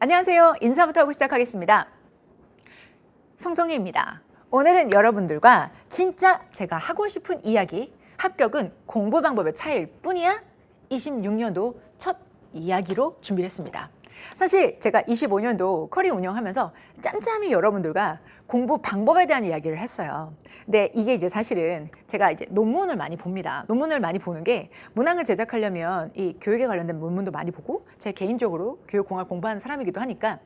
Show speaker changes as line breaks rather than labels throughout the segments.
안녕하세요. 인사부터 하고 시작하겠습니다. 성송이입니다. 오늘은 여러분들과 진짜 제가 하고 싶은 이야기, 합격은 공부 방법의 차이일 뿐이야 26년도 첫 이야기로 준비를 했습니다. 사실 제가 25년도 커리 운영하면서 짬짬이 여러분들과 공부 방법에 대한 이야기를 했어요. 근데 이게 이제 사실은 제가 이제 논문을 많이 봅니다. 논문을 많이 보는 게 문항을 제작하려면 이 교육에 관련된 논문도 많이 보고 제 개인적으로 교육공학 공부하는 사람이기도 하니까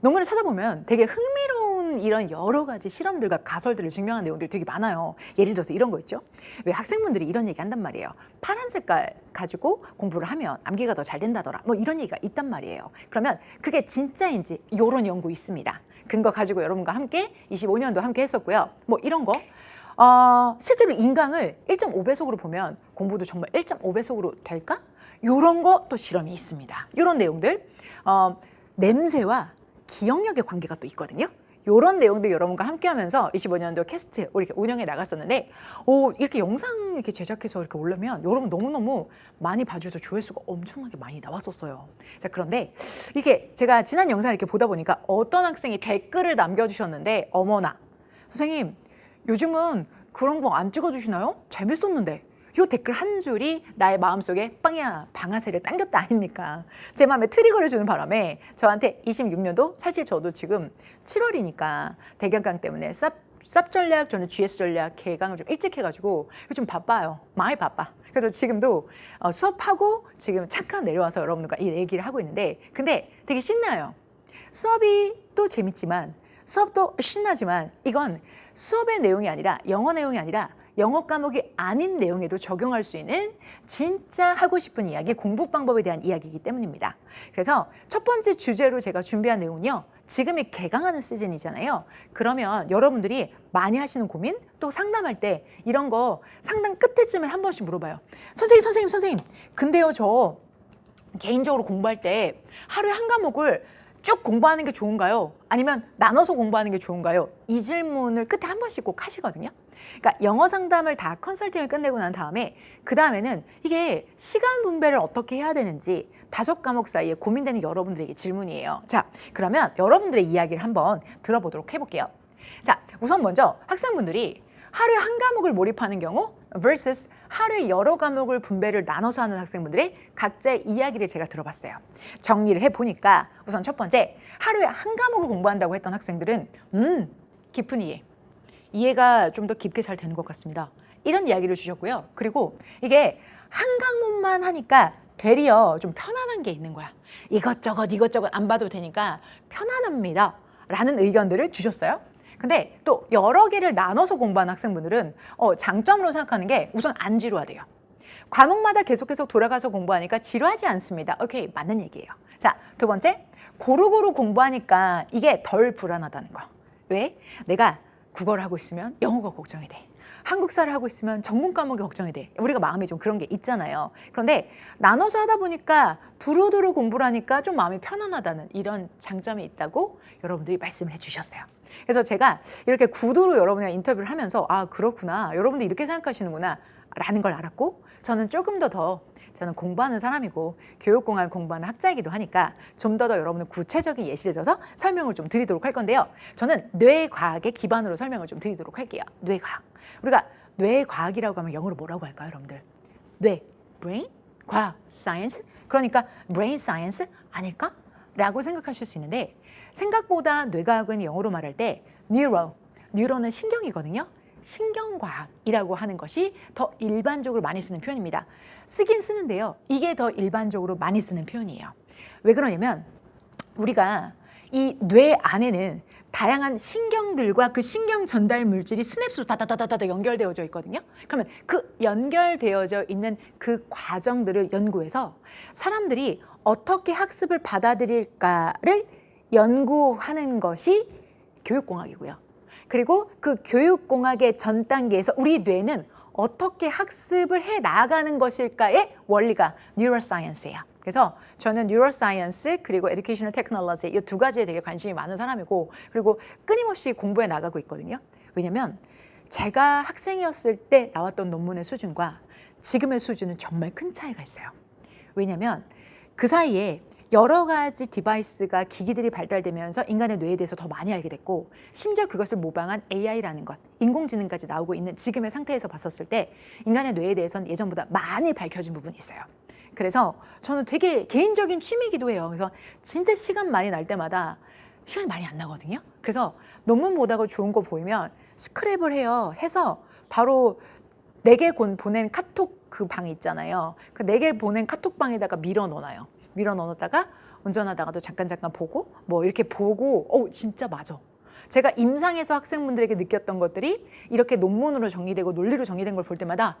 논문을 찾아보면 되게 흥미로운 이런 여러 가지 실험들과 가설들을 증명한 내용들이 되게 많아요. 예를 들어서 이런 거 있죠. 왜 학생분들이 이런 얘기 한단 말이에요. 파란 색깔 가지고 공부를 하면 암기가 더 잘 된다더라. 뭐 이런 얘기가 있단 말이에요. 그러면 그게 진짜인지 이런 연구 있습니다. 근거 가지고 여러분과 함께 25년도 함께 했었고요. 뭐 이런 거. 어, 실제로 인강을 1.5배속으로 보면 공부도 정말 1.5배속으로 될까? 이런 거 또 실험이 있습니다. 이런 내용들. 어, 냄새와 기억력의 관계가 또 있거든요. 이런 내용도 여러분과 함께하면서 25년도 캐스트 이렇게 운영해 나갔었는데, 오 이렇게 영상 이렇게 제작해서 이렇게 올려면 여러분 너무 너무 많이 봐주셔서 조회수가 엄청나게 많이 나왔었어요. 자 그런데 이게 제가 지난 영상 이렇게 보다 보니까 어떤 학생이 댓글을 남겨주셨는데, 어머나 선생님 요즘은 그런 거 안 찍어주시나요? 재밌었는데. 요 댓글 한 줄이 나의 마음속에 빵야 방아쇠를 당겼다 아닙니까? 제 마음에 트리거를 주는 바람에 저한테 26년도 사실 저도 지금 7월이니까 대경강 때문에 쌉, 쌉 전략 저는 GS 전략 개강을 좀 일찍 해가지고 요즘 바빠요. 많이 바빠. 그래서 지금도 어, 수업하고 지금 잠깐 내려와서 여러분들과 이 얘기를 하고 있는데 근데 되게 신나요. 수업이 또 재밌지만 수업도 신나지만 이건 수업의 내용이 아니라 영어 내용이 아니라 영어 과목이 아닌 내용에도 적용할 수 있는 진짜 하고 싶은 이야기, 공부 방법에 대한 이야기이기 때문입니다. 그래서 첫 번째 주제로 제가 준비한 내용은요. 지금이 개강하는 시즌이잖아요. 그러면 여러분들이 많이 하시는 고민 또 상담할 때 이런 거 상담 끝에쯤에 한 번씩 물어봐요. 선생님, 선생님, 선생님. 근데요, 저 개인적으로 공부할 때 하루에 한 과목을 쭉 공부하는 게 좋은가요? 아니면 나눠서 공부하는 게 좋은가요? 이 질문을 끝에 한 번씩 꼭 하시거든요. 그러니까 영어 상담을 다 컨설팅을 끝내고 난 다음에 그 다음에는 이게 시간 분배를 어떻게 해야 되는지 다섯 과목 사이에 고민되는 여러분들에게 질문이에요. 자, 그러면 여러분들의 이야기를 한번 들어보도록 해볼게요. 자, 우선 먼저 학생분들이 하루에 한 과목을 몰입하는 경우 vs 하루에 여러 과목을 분배를 나눠서 하는 학생분들의 각자의 이야기를 제가 들어봤어요. 정리를 해보니까 우선 첫 번째, 하루에 한 과목을 공부한다고 했던 학생들은 음, 깊은 이해. 이해가 좀 더 깊게 잘 되는 것 같습니다. 이런 이야기를 주셨고요. 그리고 이게 한 과목만 하니까 되려 좀 편안한 게 있는 거야. 이것저것 이것저것 안 봐도 되니까 편안합니다. 라는 의견들을 주셨어요. 근데 또 여러 개를 나눠서 공부하는 학생분들은 어, 장점으로 생각하는 게 우선 안 지루하대요. 과목마다 계속해서 돌아가서 공부하니까 지루하지 않습니다. 오케이, 맞는 얘기예요. 자, 두 번째, 고루고루 공부하니까 이게 덜 불안하다는 거. 왜? 내가 국어를 하고 있으면 영어가 걱정이 돼. 한국사를 하고 있으면 전문 과목이 걱정이 돼. 우리가 마음에 좀 그런 게 있잖아요. 그런데 나눠서 하다 보니까 두루두루 공부를 하니까 좀 마음이 편안하다는 이런 장점이 있다고 여러분들이 말씀을 해주셨어요. 그래서 제가 이렇게 구두로 여러분이랑 인터뷰를 하면서 아 그렇구나 여러분들 이렇게 생각하시는구나 라는 걸 알았고 저는 조금 더더 저는 공부하는 사람이고 교육공학을 공부하는 학자이기도 하니까 좀 더더 여러분을 구체적인 예시를 들어서 설명을 좀 드리도록 할 건데요. 저는 뇌과학의 기반으로 설명을 좀 드리도록 할게요. 뇌과학. 우리가 뇌과학이라고 하면 영어로 뭐라고 할까요, 여러분들? 뇌, brain, 과학, science. 그러니까 brain science 아닐까? 라고 생각하실 수 있는데 생각보다 뇌과학은 영어로 말할 때 neuro, 뉴런은 신경이거든요. 신경과학이라고 하는 것이 더 일반적으로 많이 쓰는 표현입니다. 쓰긴 쓰는데요. 이게 더 일반적으로 많이 쓰는 표현이에요. 왜 그러냐면 우리가 이 뇌 안에는 다양한 신경들과 그 신경 전달 물질이 스냅스로 다다다다다 연결되어져 있거든요. 그러면 그 연결되어져 있는 그 과정들을 연구해서 사람들이 어떻게 학습을 받아들일까를 연구하는 것이 교육공학이고요. 그리고 그 교육공학의 전 단계에서 우리 뇌는 어떻게 학습을 해 나가는 것일까의 원리가 뉴로사이언스예요. 그래서 저는 뉴로사이언스 그리고 에듀케이셔널 테크놀로지 이 두 가지에 되게 관심이 많은 사람이고 그리고 끊임없이 공부해 나가고 있거든요. 왜냐면 제가 학생이었을 때 나왔던 논문의 수준과 지금의 수준은 정말 큰 차이가 있어요. 왜냐면 그 사이에 여러 가지 디바이스가 기기들이 발달되면서 인간의 뇌에 대해서 더 많이 알게 됐고 심지어 그것을 모방한 AI라는 것, 인공지능까지 나오고 있는 지금의 상태에서 봤었을 때 인간의 뇌에 대해서는 예전보다 많이 밝혀진 부분이 있어요. 그래서 저는 되게 개인적인 취미이기도 해요. 그래서 진짜 시간 많이 날 때마다 시간이 많이 안 나거든요. 그래서 논문 보다가 좋은 거 보이면 스크랩을 해요. 해서 바로 내게 보낸 카톡 그 방 있잖아요. 그 내게 보낸 카톡 방에다가 밀어 넣어놔요. 밀어 넣어놨다가 운전하다가도 잠깐 잠깐 보고 뭐 이렇게 보고 어 진짜 맞아. 제가 임상에서 학생분들에게 느꼈던 것들이 이렇게 논문으로 정리되고 논리로 정리된 걸 볼 때마다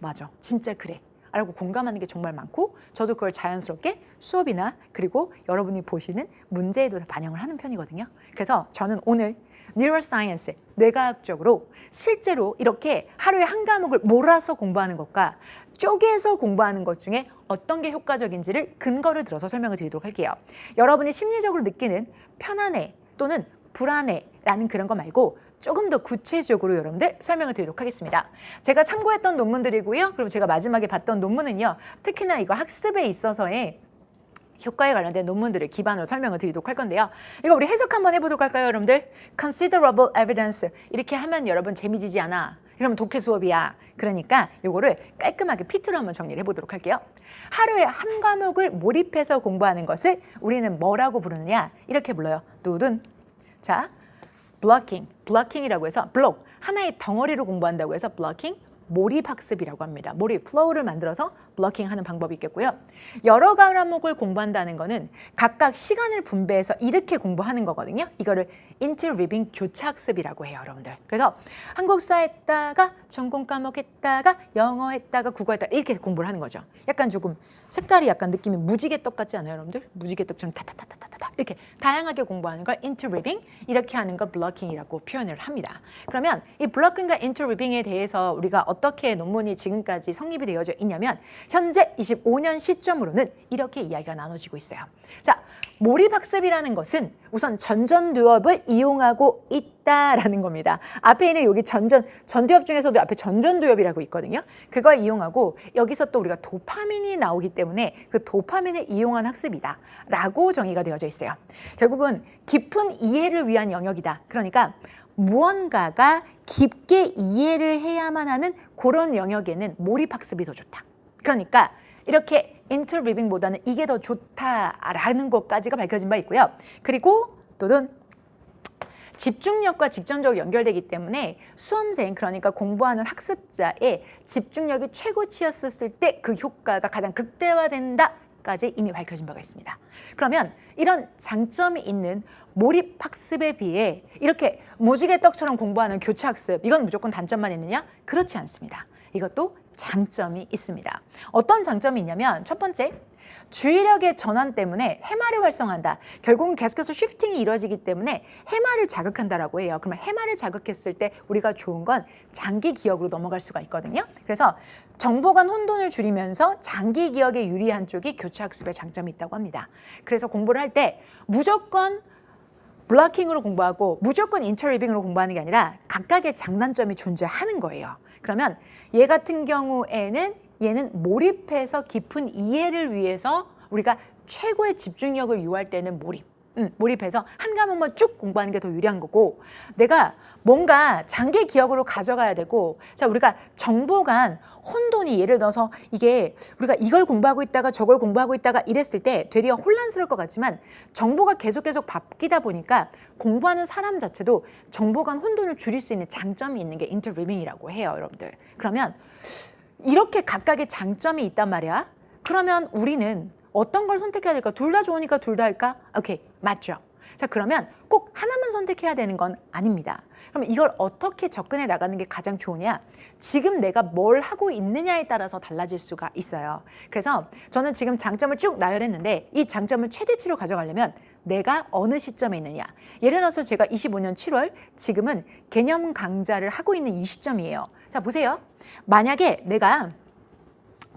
맞아. 진짜 그래. 라고 공감하는 게 정말 많고 저도 그걸 자연스럽게 수업이나 그리고 여러분이 보시는 문제에도 다 반영을 하는 편이거든요. 그래서 저는 오늘 뉴럴사이언스 뇌과학적으로 실제로 이렇게 하루에 한 과목을 몰아서 공부하는 것과 쪼개서 공부하는 것 중에 어떤 게 효과적인지를 근거를 들어서 설명을 드리도록 할게요. 여러분이 심리적으로 느끼는 편안해 또는 불안해라는 그런 거 말고 조금 더 구체적으로 여러분들 설명을 드리도록 하겠습니다. 제가 참고했던 논문들이고요. 그리고 제가 마지막에 봤던 논문은요. 특히나 이거 학습에 있어서의 효과에 관련된 논문들을 기반으로 설명을 드리도록 할 건데요. 이거 우리 해석 한번 해보도록 할까요, 여러분들? Considerable evidence 이렇게 하면 여러분 재미지지 않아. 그러면 독해 수업이야. 그러니까 요거를 깔끔하게 피트로 한번 정리를 해보도록 할게요. 하루에 한 과목을 몰입해서 공부하는 것을 우리는 뭐라고 부르느냐? 이렇게 불러요. 두둔. 자, blocking, blocking이라고 해서 block 하나의 덩어리로 공부한다고 해서 blocking 몰입 학습이라고 합니다. 몰입 플로우를 만들어서 블러킹 하는 방법이 있겠고요. 여러 과목을 공부한다는 거는 각각 시간을 분배해서 이렇게 공부하는 거거든요. 이거를 인트리빙 교차 학습이라고 해요, 여러분들. 그래서 한국사 했다가 전공 과목 했다가 영어 했다가 국어 했다가 이렇게 공부를 하는 거죠. 약간 조금 색깔이 약간 느낌이 무지개떡 같지 않아요, 여러분들? 무지개떡처럼 타타타타타타 이렇게 다양하게 공부하는 걸 인트리빙 이렇게 하는 걸 블러킹이라고 표현을 합니다. 그러면 이 블러킹과 인트리빙에 대해서 우리가 어떻게 논문이 지금까지 성립이 되어져 있냐면 현재 25년 시점으로는 이렇게 이야기가 나눠지고 있어요. 자, 몰입학습이라는 것은 우선 전전두엽을 이용하고 있다라는 겁니다. 앞에 있는 여기 전전, 전두엽 중에서도 앞에 전전두엽이라고 있거든요. 그걸 이용하고 여기서 또 우리가 도파민이 나오기 때문에 그 도파민을 이용한 학습이다. 라고 정의가 되어져 있어요. 결국은 깊은 이해를 위한 영역이다. 그러니까 무언가가 깊게 이해를 해야만 하는 그런 영역에는 몰입학습이 더 좋다. 그러니까 이렇게 인터리빙보다는 이게 더 좋다라는 것까지가 밝혀진 바 있고요. 그리고 또는 집중력과 직접적으로 연결되기 때문에 수험생 그러니까 공부하는 학습자의 집중력이 최고치였을 때 그 효과가 가장 극대화된다 까지 이미 밝혀진 바가 있습니다. 그러면 이런 장점이 있는 몰입 학습에 비해 이렇게 무지개 떡처럼 공부하는 교차 학습 이건 무조건 단점만 있느냐? 그렇지 않습니다. 이것도 장점이 있습니다. 어떤 장점이 있냐면 첫 번째 주의력의 전환 때문에 해마를 활성화한다. 결국은 계속해서 쉬프팅이 이루어지기 때문에 해마를 자극한다라고 해요. 그러면 해마를 자극했을 때 우리가 좋은 건 장기 기억으로 넘어갈 수가 있거든요. 그래서 정보 간 혼돈을 줄이면서 장기 기억에 유리한 쪽이 교차 학습의 장점이 있다고 합니다. 그래서 공부를 할 때 무조건 블러킹으로 공부하고 무조건 인터리빙으로 공부하는 게 아니라 각각의 장단점이 존재하는 거예요. 그러면 얘 같은 경우에는 얘는 몰입해서 깊은 이해를 위해서 우리가 최고의 집중력을 유할 때는 몰입. 음, 몰입해서 한 과목만 쭉 공부하는 게 더 유리한 거고 내가 뭔가 장기 기억으로 가져가야 되고 자 우리가 정보 간 혼돈이 예를 들어서 이게 우리가 이걸 공부하고 있다가 저걸 공부하고 있다가 이랬을 때 되려 혼란스러울 것 같지만 정보가 계속 계속 바뀌다 보니까 공부하는 사람 자체도 정보 간 혼돈을 줄일 수 있는 장점이 있는 게 인터리빙이라고 해요 여러분들 그러면 이렇게 각각의 장점이 있단 말이야 그러면 우리는 어떤 걸 선택해야 될까? 둘 다 좋으니까 둘 다 할까? 오케이, 맞죠. 자, 그러면 꼭 하나만 선택해야 되는 건 아닙니다. 그럼 이걸 어떻게 접근해 나가는 게 가장 좋으냐? 지금 내가 뭘 하고 있느냐에 따라서 달라질 수가 있어요. 그래서 저는 지금 장점을 쭉 나열했는데 이 장점을 최대치로 가져가려면 내가 어느 시점에 있느냐. 예를 들어서 제가 25년 7월 지금은 개념 강좌를 하고 있는 이 시점이에요. 자, 보세요. 만약에 내가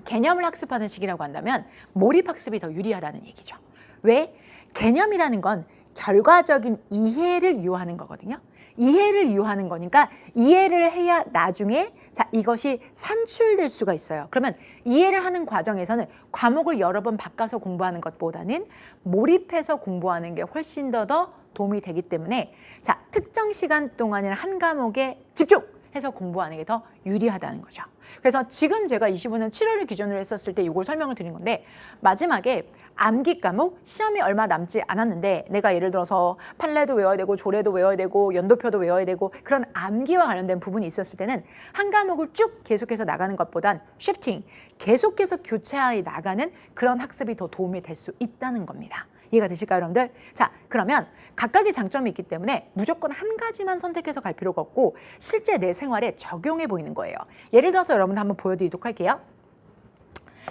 개념을 학습하는 시기라고 한다면 몰입 학습이 더 유리하다는 얘기죠. 왜? 개념이라는 건 결과적인 이해를 요하는 거거든요. 이해를 이유하는 거니까 이해를 해야 나중에 자 이것이 산출될 수가 있어요. 그러면 이해를 하는 과정에서는 과목을 여러 번 바꿔서 공부하는 것보다는 몰입해서 공부하는 게 훨씬 더더 도움이 되기 때문에 자 특정 시간 동안에는 한 과목에 집중 해서 공부하는 게 더 유리하다는 거죠. 그래서 지금 제가 25년 7월을 기준으로 했었을 때 이걸 설명을 드린 건데 마지막에 암기 과목 시험이 얼마 남지 않았는데 내가 예를 들어서 판례도 외워야 되고 조례도 외워야 되고 연도표도 외워야 되고 그런 암기와 관련된 부분이 있었을 때는 한 과목을 쭉 계속해서 나가는 것보단 쉬프팅 계속해서 교체해 나가는 그런 학습이 더 도움이 될 수 있다는 겁니다. 이해가 되실까요, 여러분들? 자, 그러면 각각의 장점이 있기 때문에 무조건 한 가지만 선택해서 갈 필요가 없고 실제 내 생활에 적용해 보이는 거예요. 예를 들어서 여러분 한번 보여드리도록 할게요.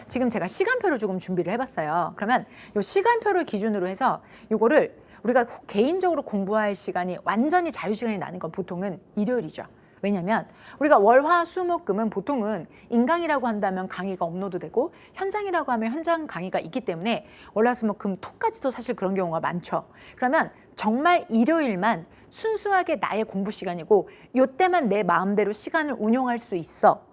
지금 제가 시간표를 조금 준비를 해봤어요. 그러면 이 시간표를 기준으로 해서 이거를 우리가 개인적으로 공부할 시간이 완전히 자유 시간이 나는 건 보통은 일요일이죠. 왜냐면 우리가 월화 수목금은 보통은 인강이라고 한다면 강의가 업로드되고 현장이라고 하면 현장 강의가 있기 때문에 월화 수목금 토까지도 사실 그런 경우가 많죠. 그러면 정말 일요일만 순수하게 나의 공부 시간이고 요때만 내 마음대로 시간을 운용할 수 있어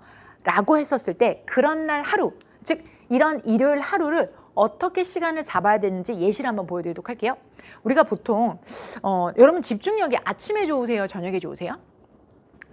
라고 했었을 때 그런 날 하루 즉 이런 일요일 하루를 어떻게 시간을 잡아야 되는지 예시를 한번 보여드리도록 할게요. 우리가 보통 어, 여러분 집중력이 아침에 좋으세요, 저녁에 좋으세요?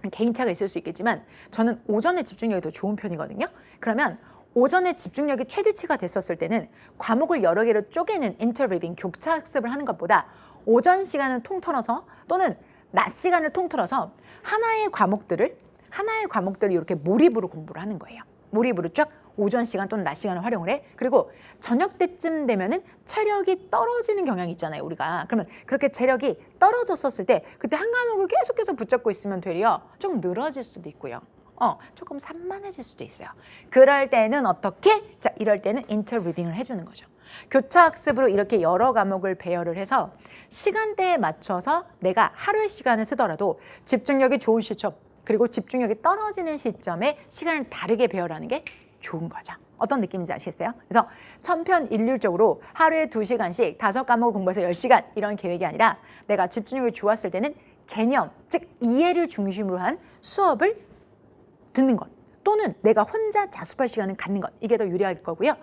개인차가 있을 수 있겠지만 저는 오전에 집중력이 더 좋은 편이거든요. 그러면 오전에 집중력이 최대치가 됐었을 때는 과목을 여러 개로 쪼개는 인터리빙 교차 학습을 하는 것보다 오전 시간을 통틀어서 또는 낮 시간을 통틀어서 하나의 과목들을 하나의 과목들을 이렇게 몰입으로 공부를 하는 거예요. 몰입으로 쫙 오전 시간 또는 낮 시간을 활용을 해. 그리고 저녁 때쯤 되면은 체력이 떨어지는 경향이 있잖아요, 우리가. 그러면 그렇게 체력이 떨어졌었을 때 그때 한 과목을 계속해서 붙잡고 있으면 되려 조금 늘어질 수도 있고요. 어, 조금 산만해질 수도 있어요. 그럴 때는 어떻게? 자, 이럴 때는 인터 리딩을 해주는 거죠. 교차 학습으로 이렇게 여러 과목을 배열을 해서 시간대에 맞춰서 내가 하루의 시간을 쓰더라도 집중력이 좋은 시점 그리고 집중력이 떨어지는 시점에 시간을 다르게 배열하는 게 좋은 거죠. 어떤 느낌인지 아시겠어요? 그래서 천편일률적으로 하루에 두시간씩 다섯 과목을 공부해서 열시간 이런 계획이 아니라 내가 집중력이 좋았을 때는 개념, 즉 이해를 중심으로 한 수업을 듣는 것 또는 내가 혼자 자습할 시간을 갖는 것 이게 더 유리할 거고요.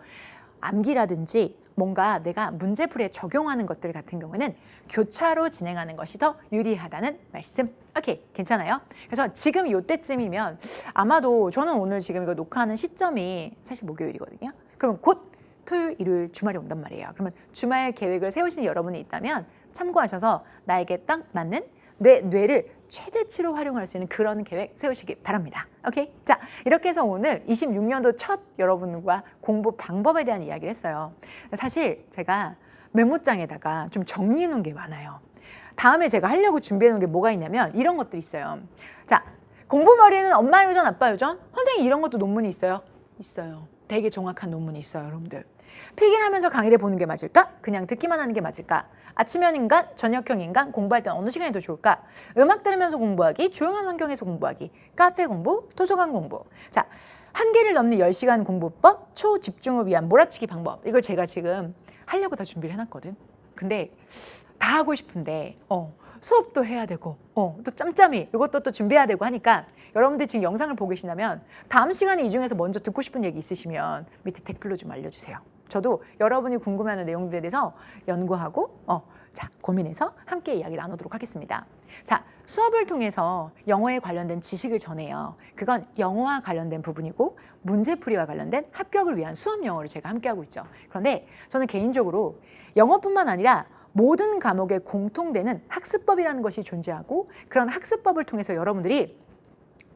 암기라든지 뭔가 내가 문제풀이에 적용하는 것들 같은 경우는 교차로 진행하는 것이 더 유리하다는 말씀. 오케이, 괜찮아요? 그래서 지금 요때쯤이면 아마도 저는 오늘 지금 이거 녹화하는 시점이 사실 목요일이거든요. 그러면 곧 토요일, 일요일, 주말이 온단 말이에요. 그러면 주말 계획을 세우신 여러분이 있다면 참고하셔서 나에게 딱 맞는 뇌, 뇌를 최대치로 활용할 수 있는 그런 계획 세우시기 바랍니다. 오케이? 자, 이렇게 해서 오늘 26년도 첫 여러분과 공부 방법에 대한 이야기를 했어요. 사실 제가 메모장에다가 좀 정리해 놓은 게 많아요. 다음에 제가 하려고 준비해 놓은 게 뭐가 있냐면 이런 것들이 있어요. 자, 공부머리는 엄마 요전, 아빠 요전? 선생님 이런 것도 논문이 있어요? 있어요. 되게 정확한 논문이 있어요, 여러분들. 필기하면서 강의를 보는 게 맞을까? 그냥 듣기만 하는 게 맞을까? 아침형 인간, 저녁형 인간, 공부할 때 어느 시간이 더 좋을까? 음악 들으면서 공부하기, 조용한 환경에서 공부하기, 카페 공부, 도서관 공부. 자, 한계를 넘는 10시간 공부법, 초집중을 위한 몰아치기 방법. 이걸 제가 지금 하려고 다 준비를 해놨거든. 근데 다 하고 싶은데, 어, 수업도 해야 되고, 어, 또 짬짬이 이것도 또 준비해야 되고 하니까 여러분들 지금 영상을 보고 계시다면 다음 시간에 이 중에서 먼저 듣고 싶은 얘기 있으시면 밑에 댓글로 좀 알려주세요. 저도 여러분이 궁금해하는 내용들에 대해서 연구하고 어, 자 고민해서 함께 이야기 나누도록 하겠습니다. 자 수업을 통해서 영어에 관련된 지식을 전해요. 그건 영어와 관련된 부분이고 문제풀이와 관련된 합격을 위한 수업 영어를 제가 함께 하고 있죠. 그런데 저는 개인적으로 영어뿐만 아니라 모든 과목에 공통되는 학습법이라는 것이 존재하고 그런 학습법을 통해서 여러분들이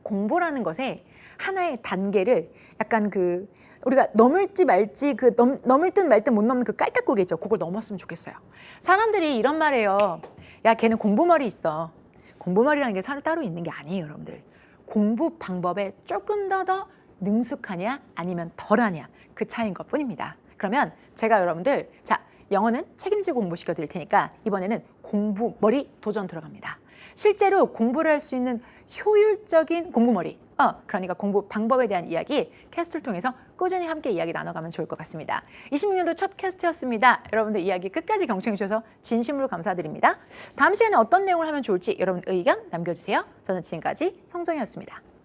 공부라는 것에 하나의 단계를 약간 그 우리가 넘을지 말지 그 넘, 넘을 듯 말 듯 못 넘는 그 깔딱고개 있죠. 그걸 넘었으면 좋겠어요. 사람들이 이런 말해요. 야, 걔는 공부머리 있어. 공부머리라는 게 사로 따로 있는 게 아니에요, 여러분들. 공부 방법에 조금 더 더 능숙하냐 아니면 덜하냐 그 차이인 것 뿐입니다. 그러면 제가 여러분들 자 영어는 책임지고 공부시켜 드릴 테니까 이번에는 공부 머리 도전 들어갑니다. 실제로 공부를 할 수 있는 효율적인 공부 머리 어, 그러니까 공부 방법에 대한 이야기 캐스트를 통해서 꾸준히 함께 이야기 나눠가면 좋을 것 같습니다. 26년도 첫 캐스트였습니다. 여러분들 이야기 끝까지 경청해 주셔서 진심으로 감사드립니다. 다음 시간에 어떤 내용을 하면 좋을지 여러분 의견 남겨주세요. 저는 지금까지 성정이었습니다.